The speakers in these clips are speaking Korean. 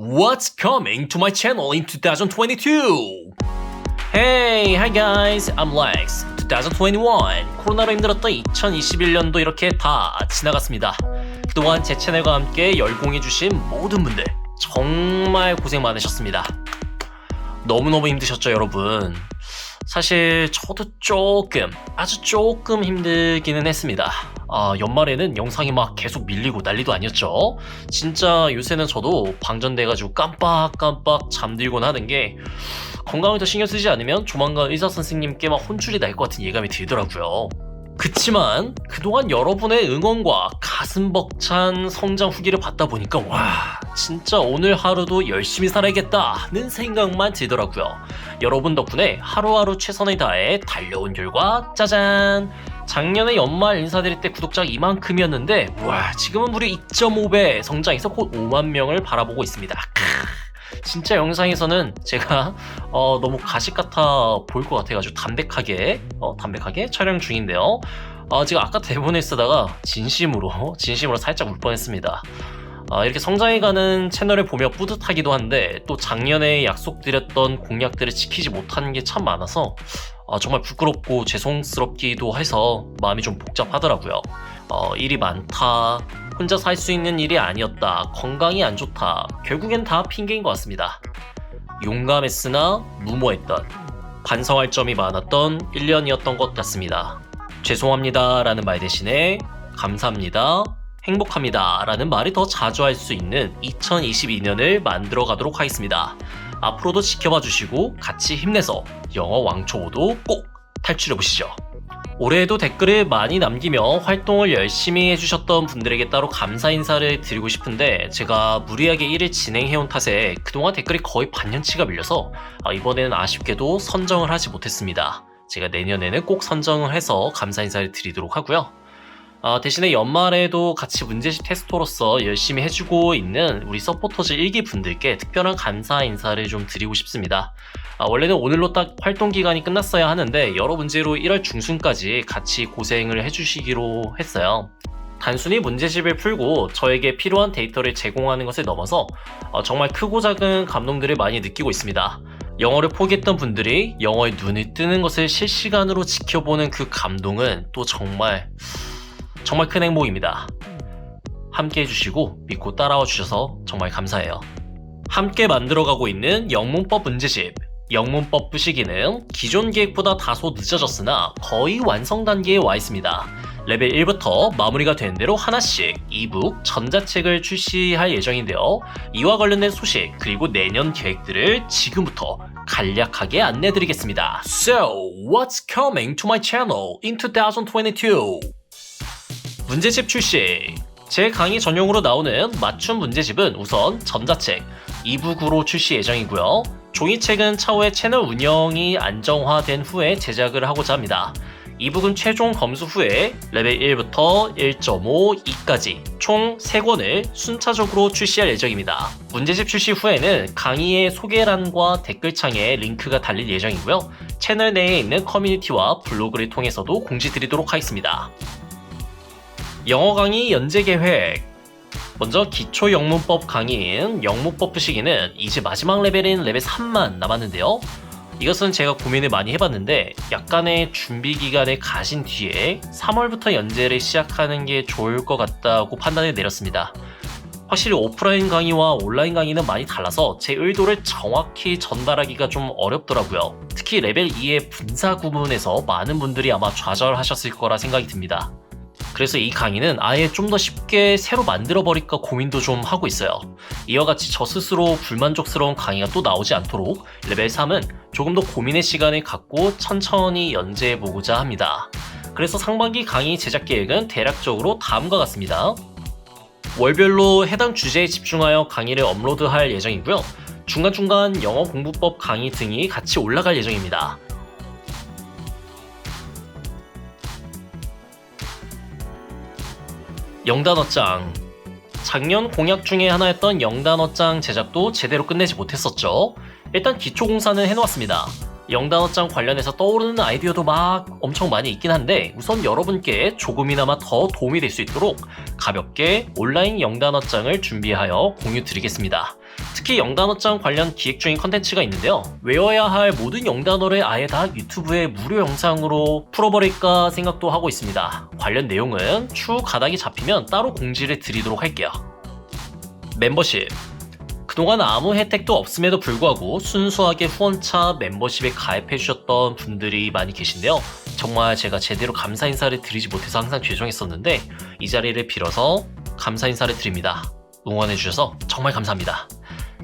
What's coming to my channel in 2022? Hey, hi guys, I'm Lex. 2021 코로나로 힘들었던 2021년도 이렇게 다 지나갔습니다. 그동안 제 채널과 함께 열공해주신 모든 분들 정말 고생 많으셨습니다. 너무너무 힘드셨죠, 여러분? 사실 저도 조금, 아주 조금 힘들기는 했습니다. 아, 연말에는 영상이 막 계속 밀리고 난리도 아니었죠. 진짜 요새는 저도 방전돼가지고 깜빡깜빡 잠들곤 하는 게 건강을 더 신경 쓰지 않으면 조만간 의사 선생님께 막 혼쭐이 날 것 같은 예감이 들더라고요. 그치만 그동안 여러분의 응원과 가슴 벅찬 성장 후기를 받다 보니까 와 진짜 오늘 하루도 열심히 살아야겠다는 생각만 들더라고요. 여러분 덕분에 하루하루 최선을 다해 달려온 결과 짜잔 작년에 연말 인사드릴 때 구독자가 이만큼이었는데 와 지금은 무려 2.5배 성장해서 곧 5만 명을 바라보고 있습니다. 크, 진짜 영상에서는 제가 어, 너무 가식 같아 보일 것 같아가지고 담백하게 어, 담백하게 촬영 중인데요. 어, 제가 아까 대본에 쓰다가 진심으로 진심으로 살짝 울 뻔했습니다. 아, 이렇게 성장해가는 채널을 보며 뿌듯하기도 한데 또 작년에 약속드렸던 공약들을 지키지 못한 게참 많아서 아, 정말 부끄럽고 죄송스럽기도 해서 마음이 좀 복잡하더라고요. 어, 일이 많다, 혼자 살 수 있는 일이 아니었다, 건강이 안 좋다, 결국엔 다 핑계인 것 같습니다. 용감했으나 무모했던, 반성할 점이 많았던 1년이었던 것 같습니다. 죄송합니다 라는 말 대신에 감사합니다, 행복합니다 라는 말이 더 자주 할 수 있는 2022년을 만들어 가도록 하겠습니다. 앞으로도 지켜봐 주시고 같이 힘내서 영어 왕초보도 꼭 탈출해 보시죠. 올해에도 댓글을 많이 남기며 활동을 열심히 해주셨던 분들에게 따로 감사 인사를 드리고 싶은데 제가 무리하게 일을 진행해온 탓에 그동안 댓글이 거의 반년치가 밀려서 아, 이번에는 아쉽게도 선정을 하지 못했습니다. 제가 내년에는 꼭 선정을 해서 감사 인사를 드리도록 하고요. 아, 대신에 연말에도 같이 문제집 테스터로서 열심히 해주고 있는 우리 서포터즈 1기 분들께 특별한 감사 인사를 좀 드리고 싶습니다. 아, 원래는 오늘로 딱 활동 기간이 끝났어야 하는데 여러 문제로 1월 중순까지 같이 고생을 해주시기로 했어요. 단순히 문제집을 풀고 저에게 필요한 데이터를 제공하는 것을 넘어서 어, 정말 크고 작은 감동들을 많이 느끼고 있습니다. 영어를 포기했던 분들이 영어에 눈을 뜨는 것을 실시간으로 지켜보는 그 감동은 또 정말 정말 큰 행복입니다. 함께 해주시고 믿고 따라와 주셔서 정말 감사해요. 함께 만들어가고 있는 영문법 문제집. 영문법 부시기는 기존 계획보다 다소 늦어졌으나 거의 완성 단계에 와 있습니다. 레벨 1부터 마무리가 된 대로 하나씩 이북 전자책을 출시할 예정인데요. 이와 관련된 소식 그리고 내년 계획들을 지금부터 간략하게 안내드리겠습니다. So, what's coming to my channel in 2022? 문제집 출시. 제 강의 전용으로 나오는 맞춤 문제집은 우선 전자책 2북으로 출시 예정이고요. 종이책은 차후에 채널 운영이 안정화된 후에 제작을 하고자 합니다. 2북은 최종 검수 후에 레벨 1부터 1.5, 2까지 총 3권을 순차적으로 출시할 예정입니다. 문제집 출시 후에는 강의의 소개란과 댓글창에 링크가 달릴 예정이고요. 채널 내에 있는 커뮤니티와 블로그를 통해서도 공지 드리도록 하겠습니다. 영어 강의 연재 계획. 먼저 기초 영문법 강의인 영문법 푸시기는 이제 마지막 레벨인 레벨 3만 남았는데요. 이것은 제가 고민을 많이 해봤는데 약간의 준비 기간을 가신 뒤에 3월부터 연재를 시작하는 게 좋을 것 같다고 판단을 내렸습니다. 확실히 오프라인 강의와 온라인 강의는 많이 달라서 제 의도를 정확히 전달하기가 좀 어렵더라고요. 특히 레벨 2의 분사 구문에서 많은 분들이 아마 좌절하셨을 거라 생각이 듭니다. 그래서 이 강의는 아예 좀 더 쉽게 새로 만들어 버릴까 고민도 좀 하고 있어요. 이와 같이 저 스스로 불만족스러운 강의가 또 나오지 않도록 레벨 3은 조금 더 고민의 시간을 갖고 천천히 연재해 보고자 합니다. 그래서 상반기 강의 제작 계획은 대략적으로 다음과 같습니다. 월별로 해당 주제에 집중하여 강의를 업로드할 예정이고요. 중간중간 영어 공부법 강의 등이 같이 올라갈 예정입니다. 영단어장 작년 공약 중에 하나였던 영단어장 제작도 제대로 끝내지 못했었죠. 일단 기초 공사는 해놓았습니다. 영단어장 관련해서 떠오르는 아이디어도 막 엄청 많이 있긴 한데 우선 여러분께 조금이나마 더 도움이 될 수 있도록 가볍게 온라인 영단어장을 준비하여 공유 드리겠습니다. 특히 영단어장 관련 기획 중인 컨텐츠가 있는데요. 외워야 할 모든 영단어를 아예 다 유튜브에 무료 영상으로 풀어버릴까 생각도 하고 있습니다. 관련 내용은 추후 가닥이 잡히면 따로 공지를 드리도록 할게요. 멤버십. 그동안 아무 혜택도 없음에도 불구하고 순수하게 후원차 멤버십에 가입해주셨던 분들이 많이 계신데요. 정말 제가 제대로 감사 인사를 드리지 못해서 항상 죄송했었는데 이 자리를 빌어서 감사 인사를 드립니다. 응원해주셔서 정말 감사합니다.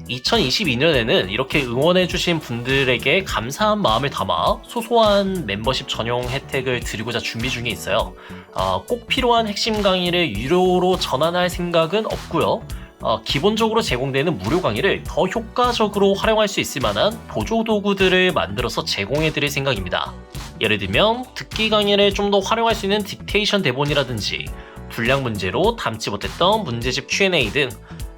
2022년에는 이렇게 응원해주신 분들에게 감사한 마음을 담아 소소한 멤버십 전용 혜택을 드리고자 준비 중에 있어요. 어, 꼭 필요한 핵심 강의를 유료로 전환할 생각은 없고요. 어, 기본적으로 제공되는 무료 강의를 더 효과적으로 활용할 수 있을 만한 보조 도구들을 만들어서 제공해 드릴 생각입니다. 예를 들면 듣기 강의를 좀 더 활용할 수 있는 딕테이션 대본이라든지 분량 문제로 담지 못했던 문제집 Q&A 등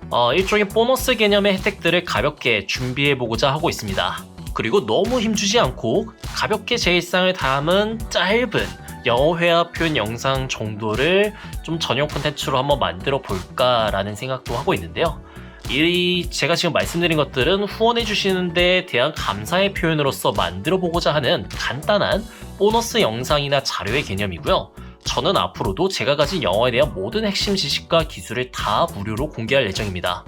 어, 일종의 보너스 개념의 혜택들을 가볍게 준비해 보고자 하고 있습니다. 그리고 너무 힘주지 않고 가볍게 제 일상을 담은 짧은 영어 회화 표현 영상 정도를 좀 전용 콘텐츠로 한번 만들어 볼까라는 생각도 하고 있는데요. 이 제가 지금 말씀드린 것들은 후원해 주시는 데 대한 감사의 표현으로서 만들어 보고자 하는 간단한 보너스 영상이나 자료의 개념이고요. 저는 앞으로도 제가 가진 영어에 대한 모든 핵심 지식과 기술을 다 무료로 공개할 예정입니다.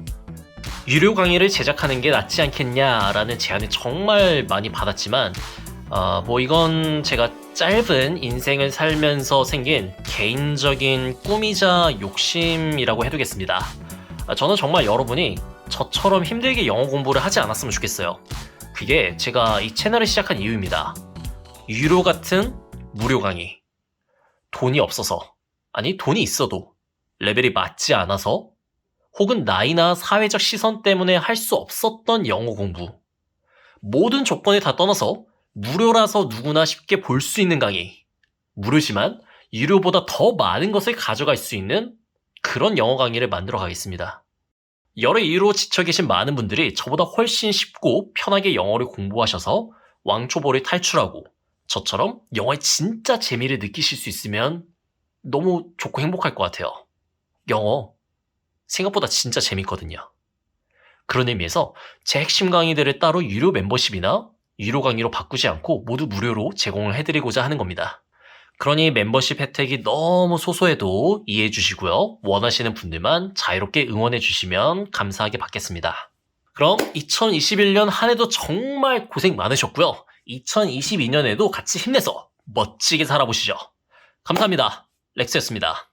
유료 강의를 제작하는 게 낫지 않겠냐라는 제안을 정말 많이 받았지만 어, 뭐 이건 제가 짧은 인생을 살면서 생긴 개인적인 꿈이자 욕심이라고 해두겠습니다. 아, 저는 정말 여러분이 저처럼 힘들게 영어 공부를 하지 않았으면 좋겠어요. 그게 제가 이 채널을 시작한 이유입니다. 유료 같은 무료 강의. 돈이 없어서, 아니 돈이 있어도 레벨이 맞지 않아서 혹은 나이나 사회적 시선 때문에 할 수 없었던 영어 공부. 모든 조건을 다 떠나서 무료라서 누구나 쉽게 볼 수 있는 강의. 무료지만 유료보다 더 많은 것을 가져갈 수 있는 그런 영어 강의를 만들어 가겠습니다. 여러 이유로 지쳐 계신 많은 분들이 저보다 훨씬 쉽고 편하게 영어를 공부하셔서 왕초보를 탈출하고 저처럼 영어의 진짜 재미를 느끼실 수 있으면 너무 좋고 행복할 것 같아요. 영어 생각보다 진짜 재밌거든요. 그런 의미에서 제 핵심 강의들을 따로 유료 멤버십이나 유료 강의로 바꾸지 않고 모두 무료로 제공을 해드리고자 하는 겁니다. 그러니 멤버십 혜택이 너무 소소해도 이해해 주시고요. 원하시는 분들만 자유롭게 응원해 주시면 감사하게 받겠습니다. 그럼 2021년 한 해도 정말 고생 많으셨고요. 2022년에도 같이 힘내서 멋지게 살아보시죠. 감사합니다. 렉스였습니다.